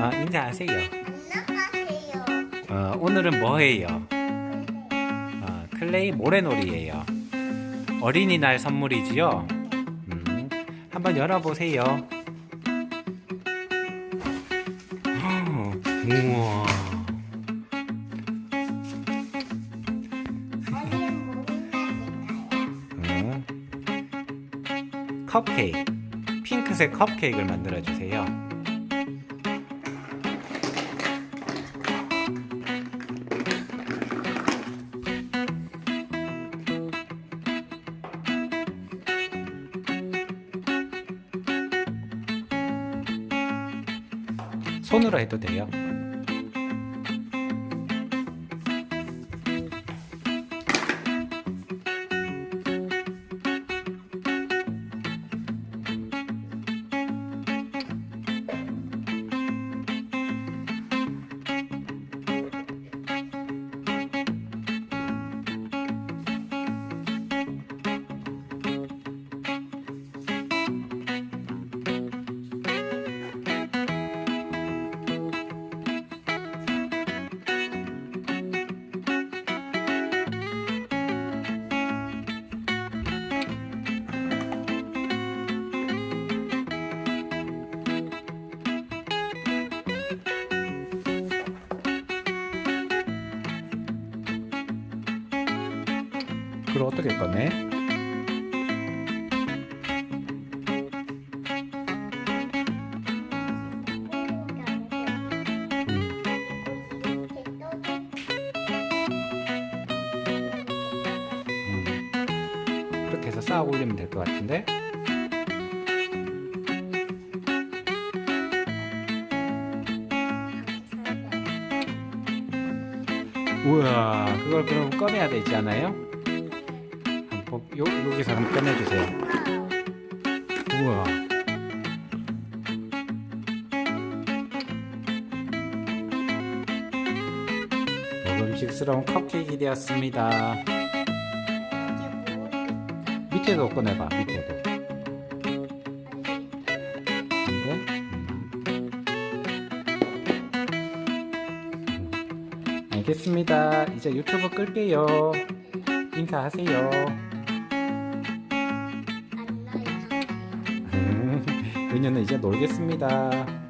아, 인사하세요. 안녕하세요. 어, 오늘은 뭐예요? 아, 클레이 모래놀이예요. 어린이날 선물이지요. 음, 한번 열어보세요. 어, 우와. 음. 컵케이크. 핑크색 컵케이크를 만들어 주세요. 손으로 해도 돼요. 그걸 어떻게 꺼내? 음. 음. 이렇게 해서 쌓아 올리면 될 것 같은데? 우와, 그걸 그럼 꺼내야 되지 않아요? 한번 요, 여기서 한번 꺼내주세요. 우와. 먹음직스러운 컵케이크 되었습니다. 밑에도 꺼내봐, 밑에도. 근데? 음. 알겠습니다. 이제 유튜브 끌게요. 인사하세요. 은유는 이제 놀겠습니다.